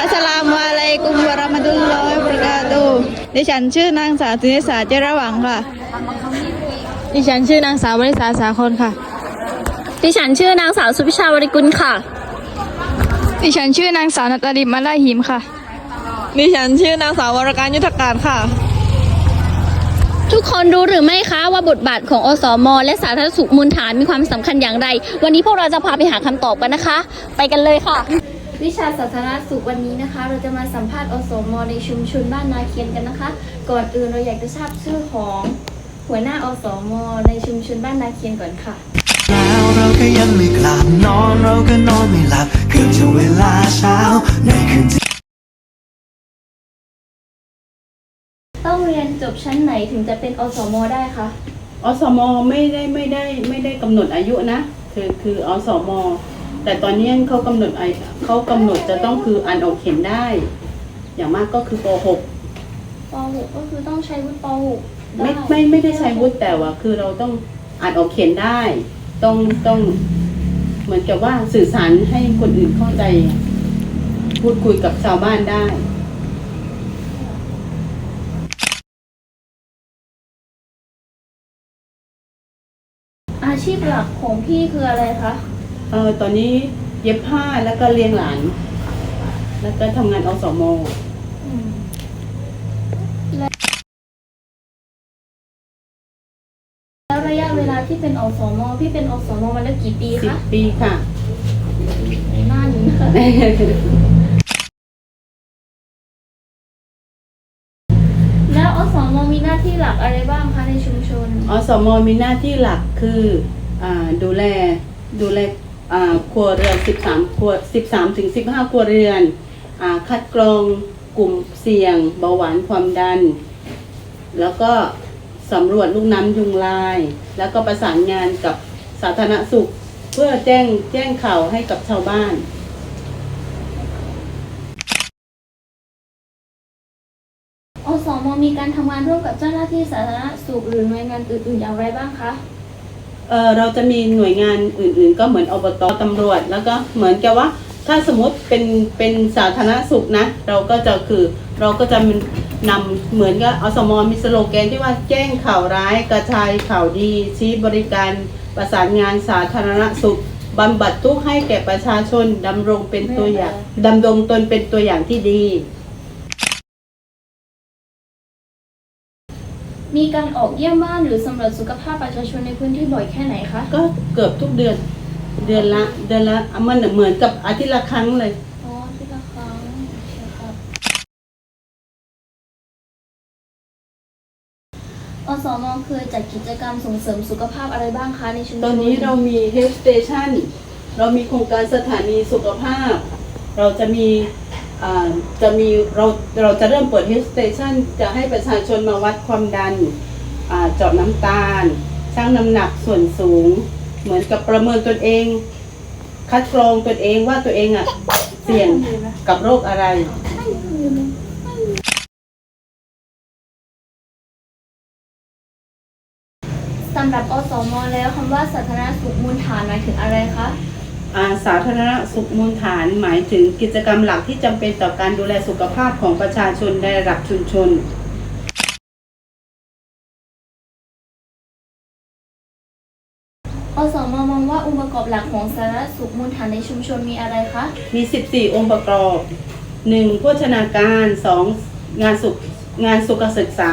อัสสลามุอะลัยกุมวะเราะมะตุลลอฮิวะบะเราะกาตุฮ์ดิฉันชื่อนางสาวธินิสาเจระหวังค่ะ ดิฉันชื่อนางสาววริษาสาคนค่ะ ดิฉันชื่อนางสาวสุพิชาวริกุลค่ะ ดิฉันชื่อนางสาวนัตตาลิมมาลาหิมค่ะ ดิฉันชื่อนางสาววรการยุทธการค่ะ ทุกคนรู้หรือไม่คะว่าบทบาทของอสม และสาธารณสุขมูลฐานมีความสำคัญอย่างไร วันนี้พวกเราจะพาไปหาคำตอบกันนะคะ ไปกันเลยค่ะ วิชาสาธารณสุขวันนี้นะคะ เราจะมาสัมภาษณ์อสมในชุมชนบ้านนาเคียนกันนะคะ ก่อนอื่นเราอยากจะทราบชื่อของหัวหน้าอสมในชุมชนบ้านนาเคียนก่อนค่ะ แล้วเราก็ยังไม่กลับนอนเราก็นอนไม่หลับเกือบจะเวลาเช้าในคืนที่ต้องเรียนจบชั้นไหนถึงจะเป็นอสมได้คะ อสมไม่ได้ไม่ได้ไม่ได้กำหนดอายุนะคือคืออสม แต่ตอนนี้เขากำหนดอายุเขากำหนดจะต้องคืออ่านออกเขียนได้ อย่างมากก็คือป .6 ป .6 ก็คือต้องใช้วุฒิป .6 ไม่ไม่ไม่ได้ใช้วุฒิแต่ว่าคือเราต้องอ่านออกเขียนได้ ต้องต้องเหมือนกับว่าสื่อสารให้คนอื่นเข้าใจ พูดคุยกับชาวบ้านได้อาชีพหลักของพี่คืออะไรคะ เออตอนนี้เย็บผ้าแล้วก็เลี้ยงหลาน แล้วก็ทำงานอสมแล้วระยะเวลาที่เป็นอสมพี่เป็นอสมมาแล้วกี่ปีสิบคะปีค่ะ นานอยู่นะคะแล้วอสมมีหน้าที่หลักอะไรบ้างคะในชุมชนอสมมีหน้าที่หลักคืออาดูแลดูแล อ่าครัวเรือน 13 ครัว 13 ถึง 15 ครัวเรือนอาคัดกรองกลุ่มเสี่ยงเบาหวานความดัน แล้วก็สำรวจลูกน้ำยุงลาย แล้วก็ประสานงานกับสาธารณสุข เพื่อแจ้งแจ้งข่าวให้กับชาวบ้านอสมมีการทำงานร่วมกับเจ้าหน้าที่สาธารณสุขหรือหน่วยงานอื่นๆอย่างไรบ้างคะ เอ่อเราจะมีหน่วยงานอื่น ๆ ก็เหมือนอบตตำรวจ แล้วก็เหมือนกับว่า ถ้าสมมติเป็นเป็นสาธารณสุขนะ เราก็จะคือเราก็จะนำเหมือนกับอสมมีสโลแกนที่ว่าแจ้งข่าวร้ายกระจายข่าวดี ชี้บริการประสานงานสาธารณสุขบำบัดทุกข์ให้แก่ประชาชนดำรงเป็นตัวอย่างดำรงตนเป็นตัวอย่างที่ดี มีการออกเยี่ยมบ้านหรือสำรวจสุขภาพประชาชนในพื้นที่บ่อยแค่ไหนคะ ก็เกือบทุกเดือน เดือนละ เดือนละมันเหมือนกับอาทิตย์ละครั้งเลย อ๋อที่ละครั้งครับอสมเคยจัดกิจกรรมส่งเสริมสุขภาพอะไรบ้างคะในชุมชนตอนนี้เรามี Health Station เรามีโครงการสถานีสุขภาพ เราจะมีอ่า จะมีเราเราจะเริ่มเปิด Health Station จะให้ประชาชนมาวัดความดันเจาะน้ำตาลชั่งน้ำหนักส่วนสูง เหมือนกับประเมินตนเอง คัดกรองตนเองว่าตัวเองอะเสี่ยงกับโรคอะไรสำหรับอสมแล้วคำว่าสาธารณสุขมูลฐานหมายถึงอะไรคะ สาธารณสุขมูลฐาน หมายถึงกิจกรรมหลักที่จำเป็นต่อการดูแลสุขภาพของประชาชนในระดับชุมชนอสมมองว่าองค์ประกอบหลักของสาธารณสุขมูลฐานในชุมชนมีอะไรคะ มี 14 องค์ประกอบ 1. โภชนาการ 2. งานสุขงานสุขศึกษา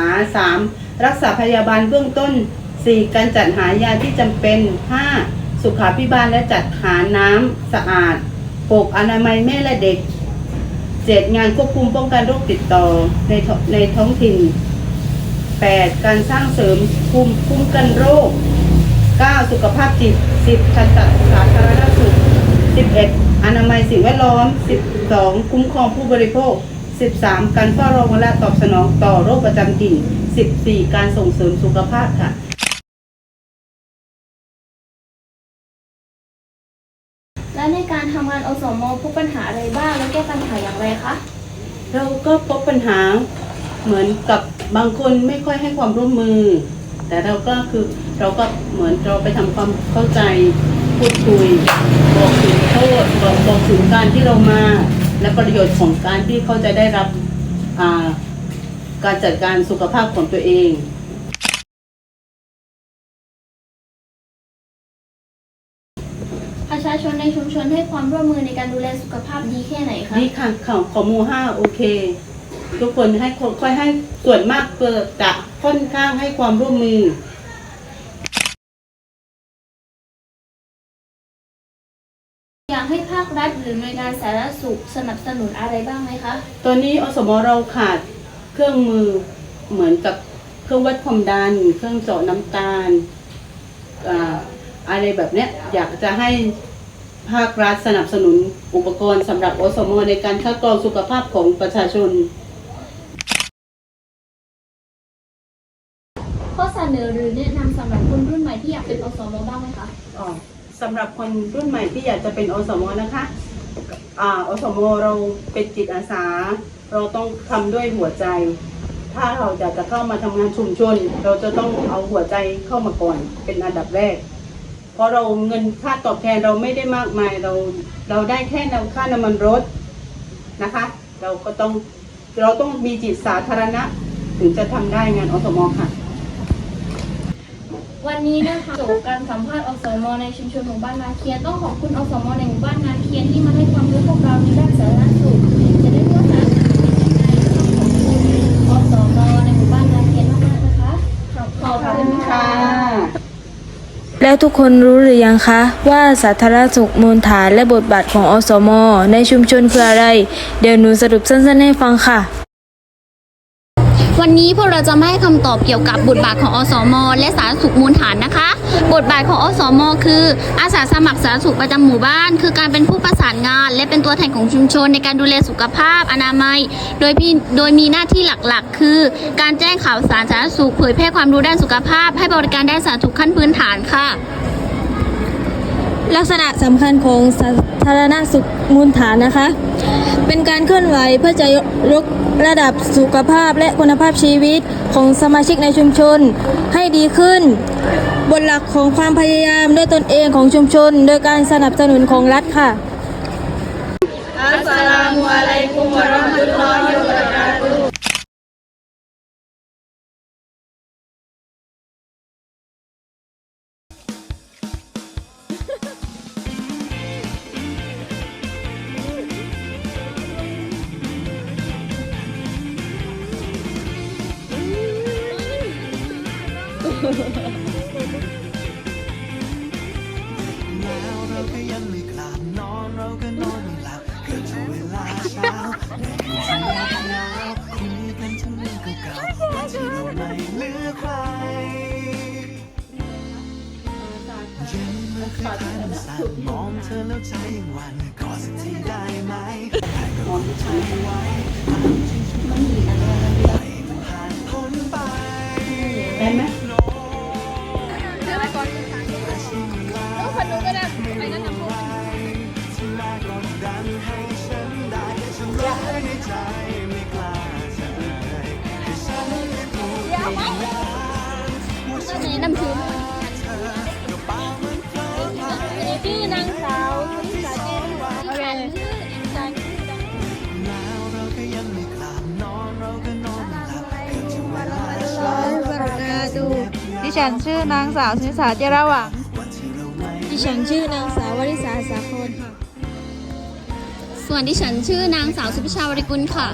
3. รักษาพยาบาลเบื้องต้น 4. การจัดหายาที่จำเป็น 5. สุขาภิบาลและจัดหาน้ำสะอาด 6. อนามัยแม่และเด็ก 7. งานควบคุมป้องกันโรคติดต่อในท้องในท้องถิ่น 8. การสร้างเสริมภูมิคุ้มกันโรค 9. สุขภาพจิต 10. ทันตสาธารณสุข 11. อนามัยสิ่งแวดล้อม 12. คุ้มครองผู้บริโภค 13. การเฝ้าระวังและตอบสนองต่อโรคประจำถิ่น 14. การส่งเสริมสุขภาพค่ะ มพบปัญหาอะไรบ้าง และแก้ปัญหาอย่างไรคะเราก็พบปัญหาเหมือนกับบางคนไม่ค่อยให้ความร่วมมือ แต่เราก็คือเราก็เหมือนเราไปทำความเข้าใจพูดคุยบอกถึงโทษบอกบอกถึงการที่เรามา และประโยชน์ของการที่เขาจะได้รับการจัดการสุขภาพของตัวเอง ประชาชนในชุมชนให้ความร่วมมือในการดูแลสุขภาพดีแค่ไหนคะ นี่ค่ะของของหมูห้าโอเค ทุกคนให้ค่อยให้ส่วนมากเกิดจะค่อนข้างให้ความร่วมมืออยากให้ภาครัฐหรือหน่วยงานสาธารณสุขสนับสนุนอะไรบ้างไหมคะ ตอนนี้อสมเราขาดเครื่องมือเหมือนกับเครื่องวัดความดัน เครื่องเจาะน้ำตาลอ่า อะไรแบบเนี้ยอยากจะให้ภาครัฐสนับสนุนอุปกรณ์สำหรับอสมในการคัดกรองสุขภาพของประชาชน ข้อเสนอหรือแนะนำสำหรับคนรุ่นใหม่ที่อยากเป็นอสมบ้างไหมคะอ๋อสำหรับคนรุ่นใหม่ที่อยากจะเป็นอสมนะคะอ่าอสมเราเป็นจิตอาสา เราต้องทำด้วยหัวใจ ถ้าเราอยากจะเข้ามาทำงานชุมชน เราจะต้องเอาหัวใจเข้ามาก่อนเป็นอันดับแรก เพราะเราเงินค่าตอบแทนเราไม่ได้มากมายเราเราได้แค่นำค่าน้ำมันรถนะคะ เราก็ต้องเราต้องมีจิตสาธารณะถึงจะทำได้งานอสมค่ะ วันนี้นะคะจบการสัมภาษณ์อสมในชุมชนหมู่บ้านนาเคียนต้องขอบคุณอสมในหมู่บ้านนาเคียนที่มาให้ความรู้พวกเราในด้านสาธารณสุขจะได้รู้ว่าสาธารณสุขเป็นยังไงต้องขอบคุณอสมในหมู่บ้านนาเคียนมากๆนะคะขอบคุณค่ะ แล้วทุกคนรู้หรือยังคะ ว่าสาธารณสุขมูลฐานและบทบาทของอสม ในชุมชนคืออะไร เดี๋ยวหนูสรุปสั้นๆให้ฟังค่ะ วันนี้พวกเราจะมาให้คำตอบเกี่ยวกับบทบาทของอสม และสาธารณสุขมูลฐานนะคะ บทบาทของอสม คืออาสาสมัครสาธารณสุขประจำหมู่บ้าน คือการเป็นผู้ประสานงาน และเป็นตัวแทนของชุมชนในการดูแลสุขภาพ อนามัย โดยพี่โดยมีหน้าที่หลักๆ คือ การแจ้งข่าวสารสาธารณสุขเผยแพร่ความรู้ด้านสุขภาพ ให้บริการด้านสาธารณสุขขั้นพื้นฐานค่ะลักษณะสำคัญของสาธารณสุขมูลฐานนะคะ เป็นการเคลื่อนไหวเพื่อจะยกระดับสุขภาพและคุณภาพชีวิตของสมาชิกในชุมชนให้ดีขึ้นบทหลักของความพยายามด้วยตนเองของชุมชน โดยการสนับสนุนของรัฐค่ะอาซาลามูอะลัยกุมะรับ แล้วเราก็ยังไม่กลับนอนเราก็นอนไม่หลับเกือบจะเวลาเช้าในคืนที่หนาวคงมีเป็นทั้งเรื่องเก่าๆวันที่เราไม่เหลือใครเย็นเมื่อคืนผ่านสั่นมองเธอแล้วใจยังหวันขอดสักทีได้ไหมแต่ก็คงใจไว้ความจริงฉันคงไม่ได้ปล่อยมันผ่านพ้นไปได้ไหม ดิฉันชื่อนางสาวสุนิสาเจระหวังวันที่เราไม่ดิฉันชื่อนางสาววริษาสาครค่ะ ส่วนที่ฉันชื่อนางสาวสุพิชาวริกุลค่ะ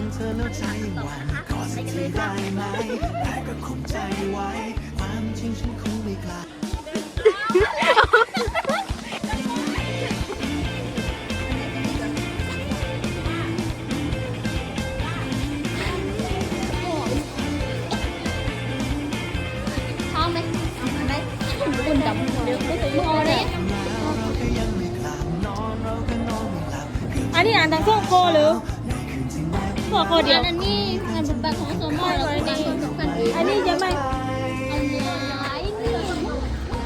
มึงพอเลยเราก็ยังไม่กลับนอนเราก็นอนไม่หลับเกือบอันนี้อ่านทางข้อคอหรือข้อคอเดียวอันนี้งานบุญบาทของสมอแล้วก็มีความสำคัญอีกอันนี้จะไม่อันนี้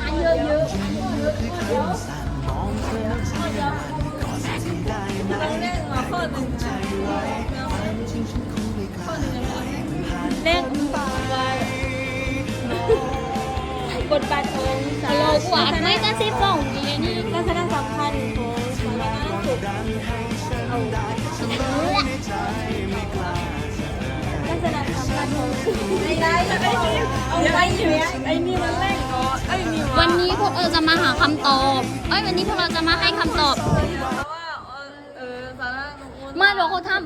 อันเยอะเยอะสั่นมองเธอแล้วใจหวั่นขอสักทีได้ไหมแต่ก็คง บทบาทของสาโลรกหวานไม่ก็สิฟองดีนี่ลักษณะสำคัญของสาธารณสุขดันให้ฉันลักษณะสำคัญของในได้เอาไปอยู่ไอ้นี่มันแรกก่อนไอ้นี่วันนี้พวกเราจะมาหาคำตอบเอ้ยวันนี้พวกเราจะมาให้คำตอบว่าเออสาระมาเดี๋ยวเขาทำ